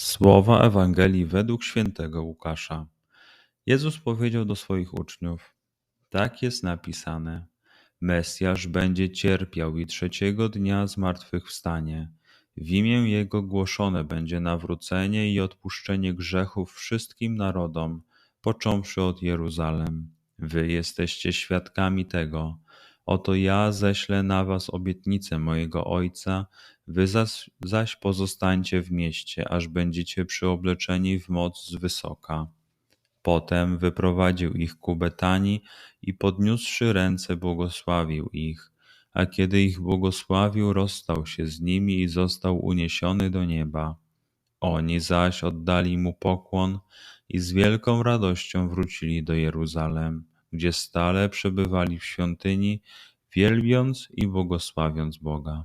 Słowa Ewangelii według świętego Łukasza. Jezus powiedział do swoich uczniów: Tak jest napisane: Mesjasz będzie cierpiał i trzeciego dnia zmartwychwstanie. W imię Jego głoszone będzie nawrócenie i odpuszczenie grzechów wszystkim narodom, począwszy od Jeruzalem. Wy jesteście świadkami tego. Oto ja ześlę na was obietnicę mojego Ojca, wy zaś, zaś pozostańcie w mieście, aż będziecie przyobleczeni w moc z wysoka. Potem wyprowadził ich ku Betanii i podniósłszy ręce błogosławił ich, a kiedy ich błogosławił, rozstał się z nimi i został uniesiony do nieba. Oni zaś oddali mu pokłon i z wielką radością wrócili do Jeruzalem gdzie stale przebywali w świątyni, wielbiąc i błogosławiąc Boga.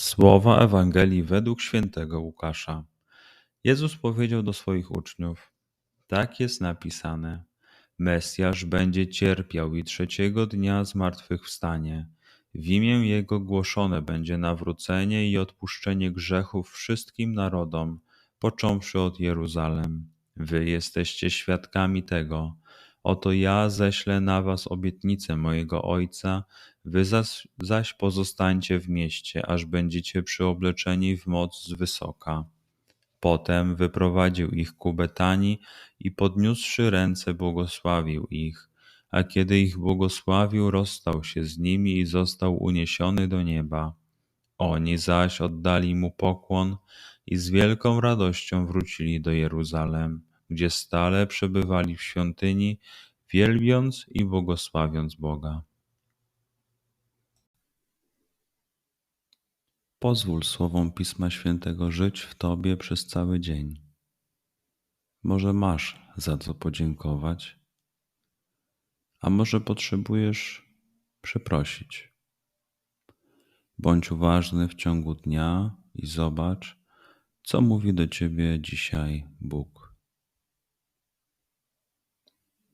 Słowa Ewangelii według świętego Łukasza. Jezus powiedział do swoich uczniów: Tak jest napisane: Mesjasz będzie cierpiał i trzeciego dnia zmartwychwstanie. W imię Jego głoszone będzie nawrócenie i odpuszczenie grzechów wszystkim narodom, począwszy od Jeruzalem. Wy jesteście świadkami tego. Oto ja ześlę na was obietnicę mojego Ojca, wy zaś, zaś pozostańcie w mieście, aż będziecie przyobleczeni w moc z wysoka. Potem wyprowadził ich ku Betanii i podniósłszy ręce błogosławił ich, a kiedy ich błogosławił, rozstał się z nimi i został uniesiony do nieba. Oni zaś oddali mu pokłon i z wielką radością wrócili do Jeruzalem gdzie stale przebywali w świątyni, wielbiąc i błogosławiąc Boga. Pozwól słowom Pisma Świętego żyć w Tobie przez cały dzień. Może masz za co podziękować, a może potrzebujesz przeprosić. Bądź uważny w ciągu dnia i zobacz, co mówi do Ciebie dzisiaj Bóg.